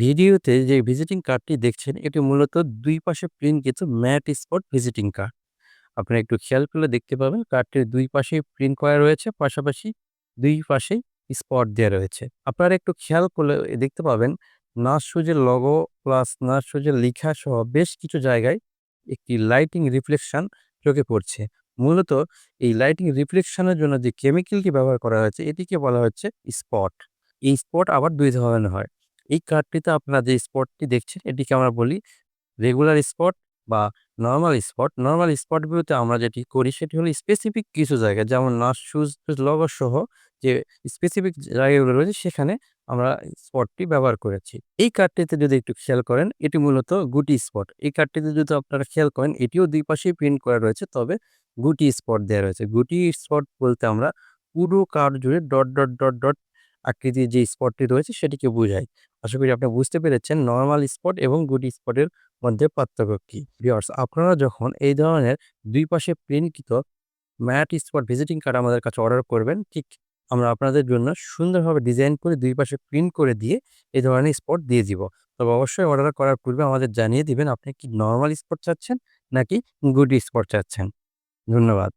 ভিডিওতে যে ভিজিটিং কার্ডটি দেখছেন, এটি মূলত দুই পাশে প্রিন্টকৃত ম্যাট স্পট ভিজিটিং কার্ড। আপনারা একটু খেয়াল করলে দেখতে পাবেন কার্ডটির দুই পাশেই প্রিন্ট করা রয়েছে, পাশাপাশি দুই পাশেই স্পট দেওয়া রয়েছে। আপনারা একটু খেয়াল করলে দেখতে পাবেন নার্স সুজের লগো প্লাস নার্স সুজের লিখা সহ বেশ কিছু জায়গায় একটি লাইটিং রিফ্লেকশন চোখে পড়ছে। মূলত এই লাইটিং রিফ্লেকশনের জন্য যে কেমিক্যালটি ব্যবহার করা হয়েছে, এটিকে বলা হচ্ছে স্পট। এই স্পট আবার দুই ধরনের হয়। এই কার্ডটিতে আপনারা যে স্পটটি দেখছেন এটিকে আমরা বলি রেগুলার স্পট বা নর্মাল স্পট। নরমাল স্পটগুলোতে আমরা যেটি করি সেটি হলো স্পেসিফিক কিছু জায়গায় যেমন নার্স সুজ লোগো সহ যে স্পেসিফিক জায়গাগুলো রয়েছে সেখানে আমরা স্পটটি ব্যবহার করেছি। এই কার্ডটিতে যদি একটু খেয়াল করেন এটি মূলত গুটি স্পট। এই কার্ডটিতে যদি আপনারা খেয়াল করেন এটিও দুই পাশেই প্রিন্ট করা রয়েছে তবে গুটি স্পট দেওয়া রয়েছে। গুটি স্পট বলতে আমরা পুরো কার্ড জুড়ে ডট, ডট, ডট, ডট আকৃতির যে স্পটটি রয়েছে সেটিকে বোঝায় আশা করি আপনি বুঝতে পেরেছেন নর্মাল স্পট এবং গুটি স্পটের মধ্যে পার্থক্য কী। ভিউয়ার্স আপনারা যখন এই ধরনের দুই পাশে প্রিন্টকৃত ম্যাট স্পট ভিজিটিং কার্ড আমাদের কাছে অর্ডার করবেন, ঠিক আমরা আপনাদের জন্য সুন্দরভাবে ডিজাইন করে দুই পাশে প্রিন্ট করে দিয়ে এই ধরনের স্পট দিয়ে দিব। তবে অবশ্যই অর্ডার করার পূর্বে আমাদের জানিয়ে দিবেন আপনি কি নর্মাল স্পট চাচ্ছেন নাকি গুড স্পট চাচ্ছেন। ধন্যবাদ।